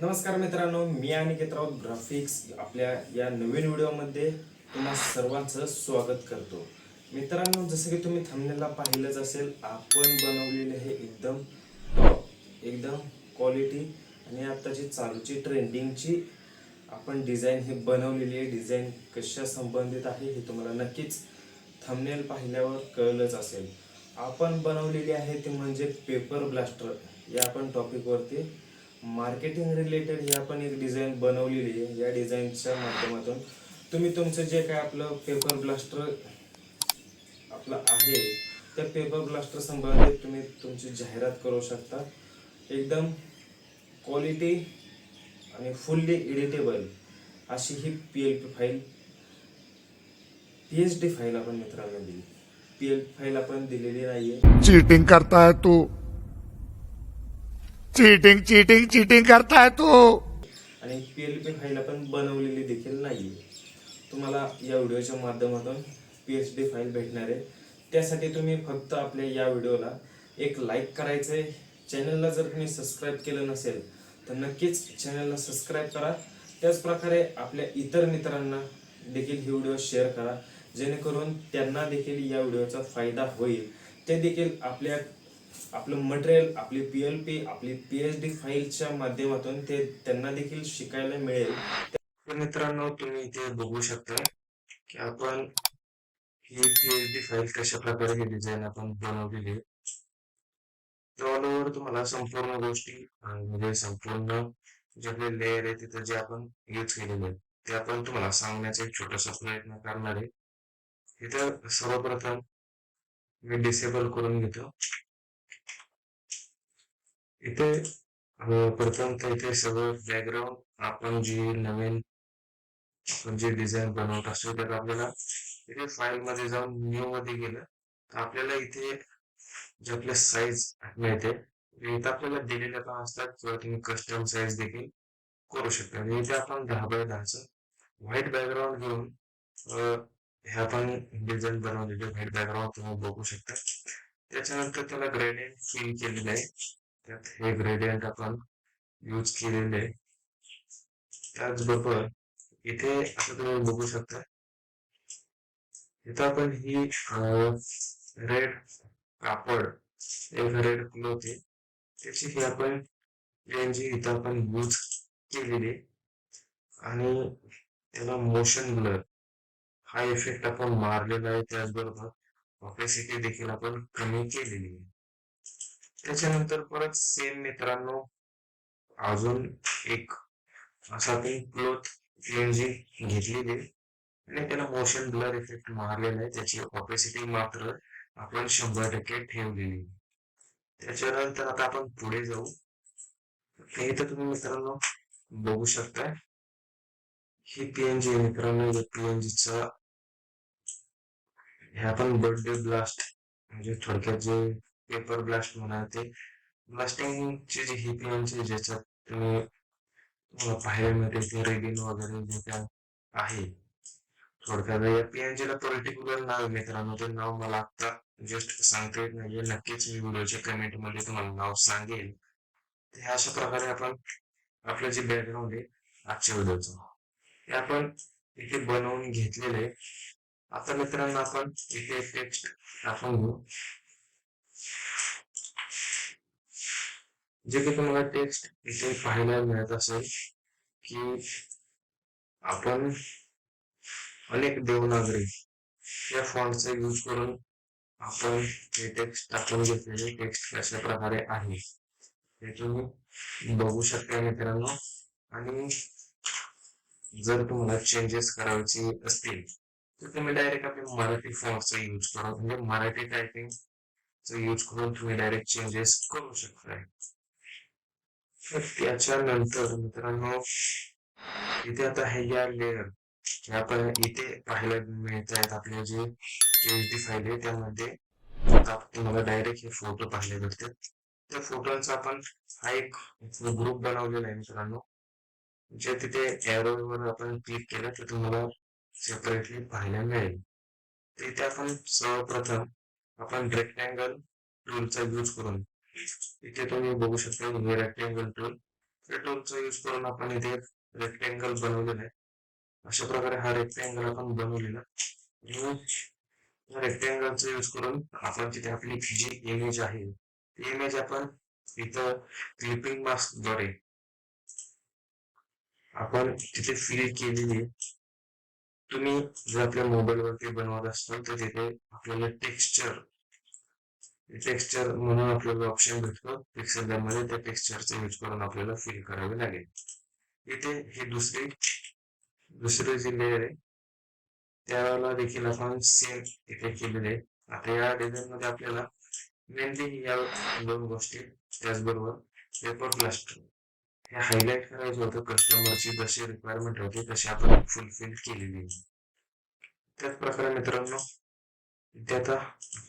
नमस्कार मित्रांनो मी अनिकेत राऊत ग्राफिक्स आपल्या या नवीन व्हिडिओमध्ये तुम्हा सर्वांचं स्वागत करतो. मित्रांनो जसं की तुम्ही थंबनेलला पाहिलंच असेल आपण बनवलेले हे एकदम टॉप एकदम क्वालिटी आणि आत्ताची चालूची ट्रेंडिंगची आपण डिझाईन हे बनवलेली आहे डिझाईन कशा संबंधित आहे हे तुम्हाला नक्कीच थंबनेल पाहिल्यावर कळलंच असेल. आपण बनवलेली आहे ते म्हणजे पेपर ब्लास्टर या आपण टॉपिकवरती मार्केटिंग रिलेटेड ही आपण एक डिझाईन बनवलेली आहे. या डिझाईनच्या माध्यमातून तुम्ही तुमचं जे काय आपलं पेपर ब्लास्टर आपलं आहे त्या पेपर ब्लास्टर संबंधित तुम्ही तुमची जाहिरात करू शकता. एकदम क्वालिटी आणि फुल्ली एडिटेबल अशी ही P L P file P H D file आपण मित्रांना दिली. पी एल फाईल आपण दिलेली नाहीये. चीटिंग करता तू. चीटिंग चीटिंग चीटिंग करता तू. आणि पी पी फाईल आपण बनवलेली देखील नाही तुम्हाला या व्हिडिओच्या माध्यमातून पी एच डी फाईल भेटणार आहे. त्यासाठी तुम्ही फक्त आपल्या या व्हिडिओला एक लाईक करायचं आहे चॅनलला जर तुम्ही सबस्क्राईब केलं नसेल तर नक्कीच चॅनलला सबस्क्राईब करा. त्याचप्रकारे आपल्या इतर मित्रांना देखील ही व्हिडिओ शेअर करा. जेणेकरून त्यांना देखील या व्हिडिओचा फायदा होईल. ते देखील आपल्या आपलं मटेरियल आपली पी एल पी आपली पी एच डी फाईलच्या माध्यमातून ते त्यांना देखील शिकायला मिळेल. मित्रांनो तुम्ही इथे बघू शकता की आपण ही पी एच डी फाईल कशा प्रकारे ही डिझाईन आपण बनवलेली आहे. तर ऑल ओव्हर तुम्हाला संपूर्ण गोष्टी म्हणजे संपूर्ण जे आपले लेअर आहे तिथं जे आपण यूज केलेले आहेत ते आपण तुम्हाला सांगण्याचा एक छोटासा प्रयत्न करणार आहे. इथं सर्वप्रथम मी डिसेबल करून घेतो. इथे अं, प्रथम तर इथे सगळं बॅकग्राऊंड आपण जी नवीन जे डिझाईन बनवत असतो त्यात आपल्याला इथे फाईल मध्ये जाऊन न्यू मध्ये गेलं तर आपल्याला इथे जे आपले साईज मिळते इथे आपल्याला दिलेल्या पण असतात किंवा तुम्ही कस्टम साईज देखील करू शकता. आणि इथे आपण दहा बाय दहाचं व्हाईट बॅकग्राऊंड घेऊन हे आपण डिझाईन बनवलेले व्हाईट बॅकग्राऊंड तुम्ही बघू शकता. त्याच्यानंतर त्याला ग्रेडियंट फिल केलेलं आहे. त्यात हे ग्रेडियंट आपण यूज केलेले आहे. त्याचबरोबर इथे आता तुम्ही बघू शकता इथं आपण ही रेड कापड एक रेड क्लोथ आहे त्याची ही आपण जी इथं आपण यूज केलेली आहे. आणि त्याला मोशन ब्लर हा इफेक्ट आपण मारलेला आहे. त्याचबरोबर ऑपेसिटी देखील आपण कमी केलेली आहे. त्याच्यानंतर परत सेम मित्रांनो अजून एक असा ती क्लोथ क्लेन्झिंग घेतलेली आहे. आणि त्याला मोशन ब्लर इफेक्ट मारलेला आहे. त्याची ऑपेसिटी मात्र आपण शंभर टक्के ठेवलेली त्याच्यानंतर आता आपण पुढे जाऊ. ते तर तुम्ही मित्रांनो बघू शकता ही पीएनजी मित्रांनो. पीएनजी पीएनजीचा हे आपण बर्थडे ब्लास्ट म्हणजे थोडक्यात जे पेपर ब्लास्ट म्हणा ते. ब्लास्टिंगचे जे ही पीएनजी ज्याच्यात तुम्ही तुम्हाला ते रेगिन वगैरे जे काय आहे थोडक्यात या पीएनजीला पर्टिक्युलर नाव आहे मित्रांनो ते नाव मला आता जस्ट सांगता येत नाहीये. नक्कीच मी व्हिडिओच्या कमेंटमध्ये तुम्हाला नाव सांगेल तर ह्या अशा प्रकारे आपण आपलं जे बॅकग्राऊंड आहे आजच्या व्हिडिओचं. ते आपण इथे बनवून घेतलेले आहे. आता मित्रांनो आपण इथे टेक्स्ट टाकून घेऊ. जे की तुम्हाला टेक्स्ट इथे पाहायला मिळत असेल की आपण अनेक देवनागरी या फॉन्टचा यूज करून आपण हे टेक्स्ट टाकून घेतलेले टेक्स्ट कशा प्रकारे आहे हे तुम्ही बघू शकता मित्रांनो. आणि जर तुम्हाला चेंजेस करायचे असतील तर तुम्ही डायरेक्ट आपल्या मराठी फॉन्टचा यूज करा म्हणजे मराठी टायपिंग यूज करून तुम्ही डायरेक्ट चेंजेस करू शकताय. तर त्याच्यानंतर मित्रांनो इथे आता हे या लेअर हे आपण इथे पाहायला मिळत आहेत आपले जे डी फाईल आहे त्यामध्ये आता तुम्हाला डायरेक्ट हे फोटो पाहायला भेटतात. त्या फोटोचा आपण हा एक ग्रुप बनवलेला आहे मित्रांनो. जे तिथे एरोवर वर आपण क्लिक केलं तर तुम्हाला सेपरेटली पाहायला मिळेल. तर इथे आपण सर्वप्रथम आपण रेक्टँगल टूलचा यूज करून इथे तुम्ही बघू शकता रेक्टँगल टूल या टूलचा यूज करून आपण इथे रेक्टेंगल बनवलेला आहे. अशा प्रकारे हा रेक्टेंगल आपण बनवलेला. आणि रेक्टेंगलचा यूज करून आपण तिथे आपली जी इमेज आहे ती इमेज आपण इथं क्लिपिंग मास्कद्वारे आपण तिथे फिल केलेली तुम्ही जर आपल्या मोबाईल वरती बनवत असाल तर तिथे आपल्याला टेक्स्चर टेक्स्चर म्हणून आपल्याला ऑप्शन भेटतो. पिक्सेल मध्ये त्या टेक्स्चरचा यूज करून आपल्याला फिल करावे लागेल. इथे ही दुसरी दुसरी जी लेअर आहे त्याला देखील आपण सेम इथे केलेले आहे. आता या डिझाईन मध्ये आपल्याला मेनली या दोन गोष्टी त्याचबरोबर पेपर प्लास्टर हे हायलाइट करायचं होतं कस्टमरची जशी रिक्वायरमेंट होती तशी आपण फुलफिल केलेली त्याच प्रकारे मित्रांनो इथे आता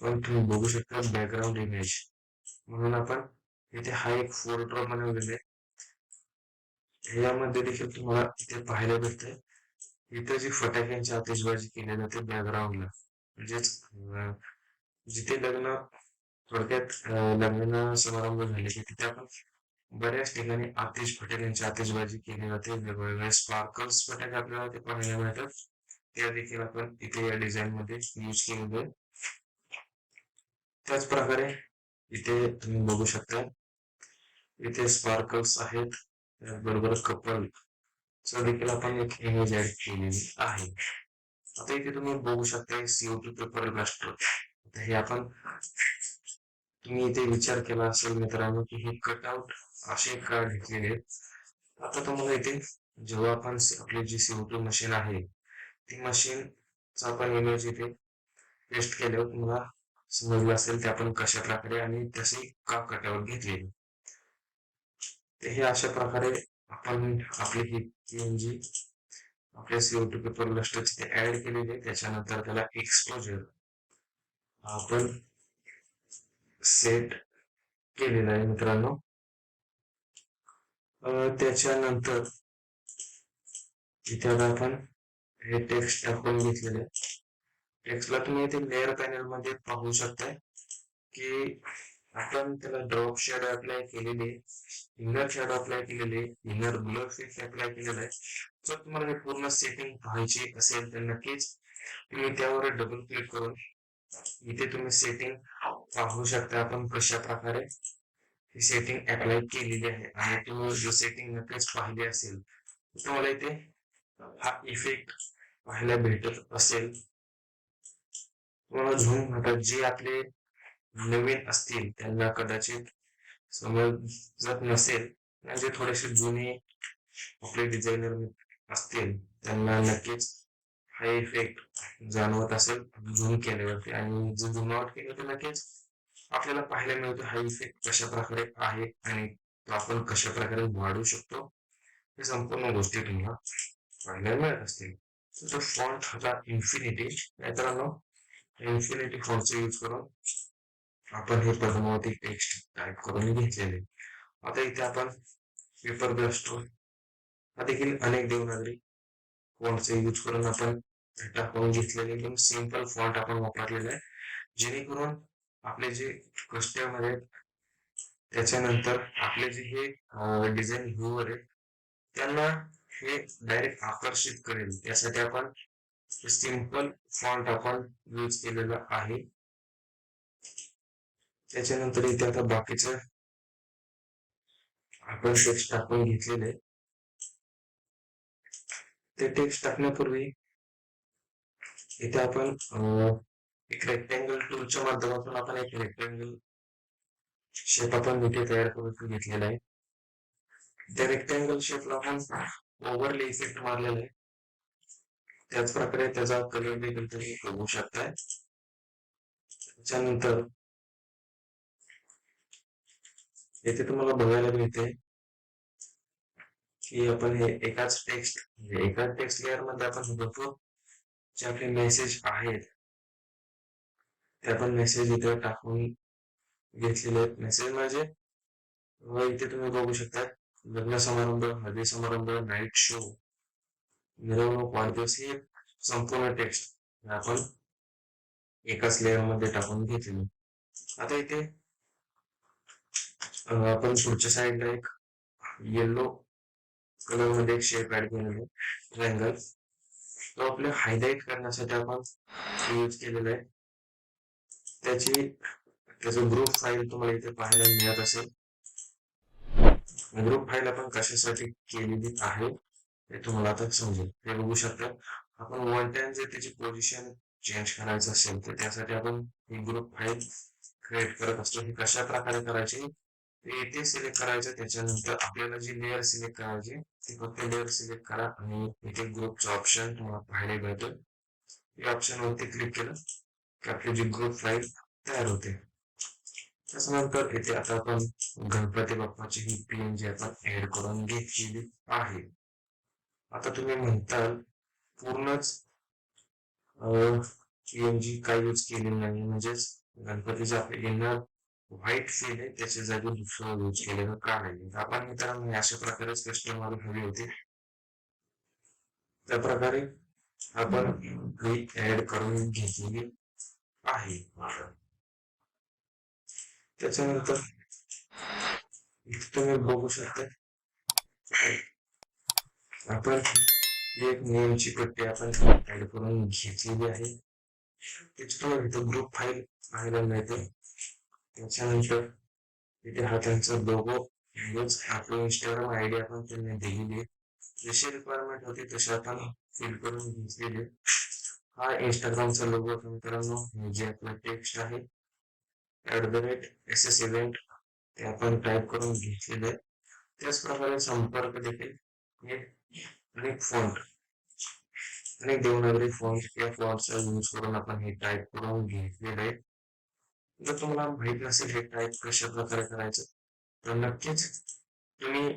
तुम्ही बघू शकता बॅकग्राऊंड इमेज म्हणून आपण इथे हा एक फोल्डर बनवलेला आहे यामध्ये देखील तुम्हाला इथे पाहायला भेटतंय. इथे जी फटाक्यांची आतिषबाजी केली जाते बॅकग्राऊंडला म्हणजेच जिथे लग्न थोडक्यात लग्न समारंभ झाले की तिथे आपण बऱ्याच ठिकाणी आतिश फटाक्यांची आतिषबाजी केली जाते. वेगवेगळे स्पार्कल्स फटाके आपल्याला ते पाहायला मिळतात. त्या देखील आपण इथे या डिझाईन मध्ये यूज केलेले त्याच प्रकारे इथे तुम्ही बघू शकता. इथे स्पार्कल्स आहेत. त्याचबरोबर कपल च देखील आपण एक इमेज ऍड केलेली आहे. आता इथे तुम्ही बघू शकता सीओ टू पेपर ब्लास्टर हे आपण तुम्ही इथे विचार केला असेल मित्रांनो की हे कटआउट असे का घेतलेले आहेत? आता तुम्हाला इथे जेव्हा आपण आपली जी सीओ टू मशीन आहे ती मशीन चा आपण इमेज इथे पेस्ट केल्यावर तुम्हाला समजलं असेल ते आपण कशा प्रकारे आणि तसे का कटआउट घेतलेले. ते हे अशा प्रकारे आपण आपली ही पीएनजी आपल्या सीओ टू पेपर ब्लास्टर तिथे ऍड केलेली आहे त्याच्यानंतर त्याला एक्सपोजर आपण सेट केलेला आहे मित्रांनो. त्याच्यानंतर इथे आपण हे टेक्स्ट टाकून घेतलेले एक्सला तुम्ही इथे लेअर पॅनलमध्ये पाहू शकताय की आपण त्याला ड्रॉप शेड अप्लाय केलेले इनर शेड अप्लाय केलेले इनर ब्लर इफेक्ट अप्लाय केलेला आहे. जर तुम्हाला हे पूर्ण सेटिंग पाहायची असेल तर नक्कीच तुम्ही त्यावर डबल क्लिक करून इथे तुम्ही सेटिंग पाहू शकता आपण कशा प्रकारे ही सेटिंग अप्लाय केलेली आहे. आणि तुम्ही जो सेटिंग नक्कीच पाहिली असेल तर तुम्हाला इथे हा इफेक्ट पाहायला भेटत असेल. तुम्हाला झूम आता जे आपले नवीन असतील त्यांना कदाचित समजत नसेल जे थोडेसे जुने आपले डिझायनर असतील त्यांना नक्कीच हा इफेक्ट जाणवत असेल झूम केल्यावरती. आणि जर झूम केले केलं तर नक्कीच आपल्याला पाहायला मिळतो हा इफेक्ट कशा प्रकारे आहे आणि तो आपण कशा प्रकारे वाढवू शकतो हे संपूर्ण गोष्टी तुम्हाला पाहायला मिळत असतील. तर फॉन्ट होता इन्फिनिटी मित्रांनो इन्फिनिटी फॉन्टचा यूज करून आपण हे पद्मावती टेक्स्ट टाईप करून घेतलेले. आता इथे आपण पेपर ब्लास्टर हा देखील अनेक देवनागरी फॉन्टचा यूज करून आपण टाकून घेतलेले. एकदम सिंपल फॉन्ट आपण वापरलेला आहे. जेणेकरून आपले जे कस्टमर आहेत त्याच्यानंतर आपले जे हे डिझाईन व्ह्यूवर आहेत त्यांना हे डायरेक्ट आकर्षित करेल. त्यासाठी आपण सिंपल फॉन्ट आपण यूज केलेला आहे. त्याच्यानंतर इथे आता बाकीचं आपण टेक्स्ट टाकून घेतलेले ते टेक्स्ट टाकण्यापूर्वी इथे आपण एक रेक्टँगल टूलच्या माध्यमातून आपण एक रेक्टँगल शेप आपण इथे तयार करून घेतलेला आहे. त्या रेक्टँगल शेपला आपण ओव्हरले इफेक्ट मारलेला आहे. त्याच प्रकारे त्याचा कलर देखील तुम्ही बघू शकताय. त्याच्यानंतर येथे तुम्हाला बघायला मिळते की आपण हे एकाच टेक्स्ट एकाच टेक्स्ट लेअरमध्ये आपण बघतो जे आपले मेसेज आहेत. ते आपण मेसेज इथे टाकून घेतलेले आहेत. मेसेज म्हणजे व इथे तुम्ही बघू शकता लग्न समारंभ हळदी समारंभ नाईट शो मिरवणूक वाढदिवस हे संपूर्ण टेक्स्ट आपण एकाच लेअरमध्ये टाकून घेतली. आता इथे आपण पुढच्या साईडला एक येल्लो कलरमध्ये एक शेप ऍड केलेला आहे. तो आपल्या हायलाइट करण्यासाठी आपण यूज केलेला आहे. त्याची त्याचं ग्रुप फाईल तुम्हाला इथे पाहायला मिळत असेल. ग्रुप फाईल आपण कशासाठी केलेली आहे? ते तुम्हाला आता समजेल. हे बघू शकता आपण वन टाइम जर त्याची पोझिशन चेंज करायचं असेल तर त्यासाठी आपण ही ग्रुप फाईल क्रिएट करत असतो. हे कशा प्रकारे करायचे? ते इथे सिलेक्ट करायचं. त्याच्यानंतर आपल्याला जी लेअर सिलेक्ट करायची ती फक्त लेअर सिलेक्ट करा आणि इथे ग्रुपचं ऑप्शन तुम्हाला पाहायला मिळतो या ऑप्शन वरती क्लिक केलं की आपली जी ग्रुप फाईल तयार होते. त्याच्यानंतर इथे आता आपण गणपती बाप्पाची ही पीएनजी आपण ऍड करून घेतलेली आहे. आता तुम्ही म्हणताल पूर्णच पीएनजी काय यूज केलेली नाही म्हणजेच गणपतीचे आपले येणार व्हाईट फील आहे त्याच्या जागी दुसरं यूज केलेलं का नाही आपण मित्रांनो अशा प्रकारेच कस्टमर हवी होती. त्या प्रकारे आपण ही ऍड करून घेतलेली आहे त्याच्यानंतर तुम्ही बघू शकता. आपण एक नियमची पट्टी आपण ऍड करून घेतलेली आहे. त्याची इथं ग्रुप फाईल पाहायला मिळते त्याच्यानंतर इथे हा त्यांचा लोगो म्हणजेच आपलं इंस्टाग्राम आय डी आपण त्यांनी दिलेली आहे. जशी रिक्वायरमेंट होती तशी आपण फिल करून घेतलेली आहे. हा इंस्टाग्रामचा लोगो मित्रांनो. जे आपलं टेक्स्ट आहे. At the rate S S event ते आपण टाईप करून घेतलेले आहे. त्याचप्रकारे संपर्क देखील हे अनेक फॉन्ट अनेक देवनागरी फॉन्ट या फॉन्टचा यूज करून आपण हे टाईप करून घेतलेलं आहे. जर तुम्हाला माहीत नसेल हे टाईप कशा प्रकारे करायचं तर नक्कीच तुम्ही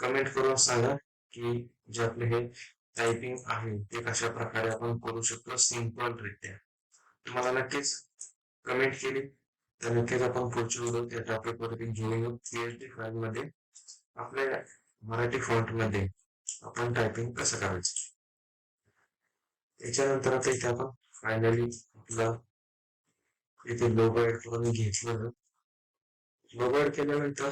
कमेंट करून सांगा की जे आपले हे टायपिंग आहे ते कशा प्रकारे आपण करू शकतो सिंपल रित्या तुम्हाला नक्कीच कमेंट केली तर नक्कीच आपण पुढच्या व्हिडिओ त्या टॉपिक वरती घेऊन येऊ. पीएचडी फाईल मध्ये आपल्या मराठी फॉन्टमध्ये. आपण टायपिंग कसं करायचं? त्याच्यानंतर आता इथे आपण फायनली आपला इथे लोगो ऍड करून घेतलं. लोगो ऍड केल्यानंतर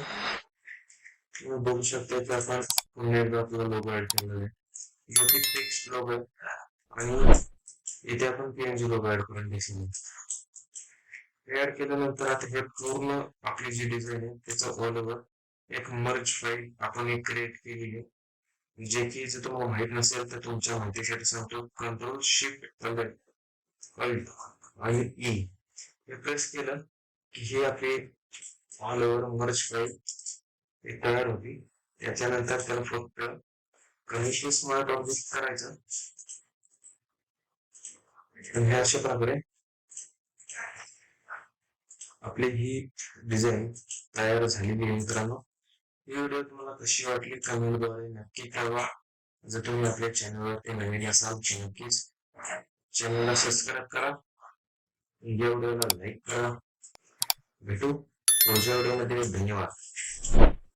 तुम्ही बघू शकता की आपण पुन्हा एकदा आपला लोगो ऍड केलेला आहे. जो की टेक्स्ट लोगो आहे आणि इथे आपण पीएनजी लोगो ऍड करून घेतलेला ऍड केल्यानंतर आता हे पूर्ण आपली जी डिझाईन आहे त्याचं ऑल ओव्हर एक मर्ज फाईल आपण एक क्रिएट केलेली आहे. जे की जर तुम्हाला माहीत नसेल तर तुमच्या माहितीसाठी सांगतो. कंट्रोल शिफ्ट अल्ट आणि ई हे प्रेस केलं की हे आपली ऑल ओव्हर मर्ज फाईल हे तयार होती. त्याच्यानंतर त्याला फक्त कनेक्शन स्मार्ट ऑब्जेक्ट करायचं. हे अशा प्रकारे आपली ही डिझाईन तयार झालेली आहे मित्रांनो. ही व्हिडिओ तुम्हाला कशी वाटली? कमेंटद्वारे नक्की कळवा. जर तुम्ही आपल्या चॅनलवरती नवीन असाल तर नक्कीच चॅनलला सबस्क्राईब करा. या व्हिडिओला लाईक करा. भेटू. पुढच्या व्हिडिओमध्ये धन्यवाद.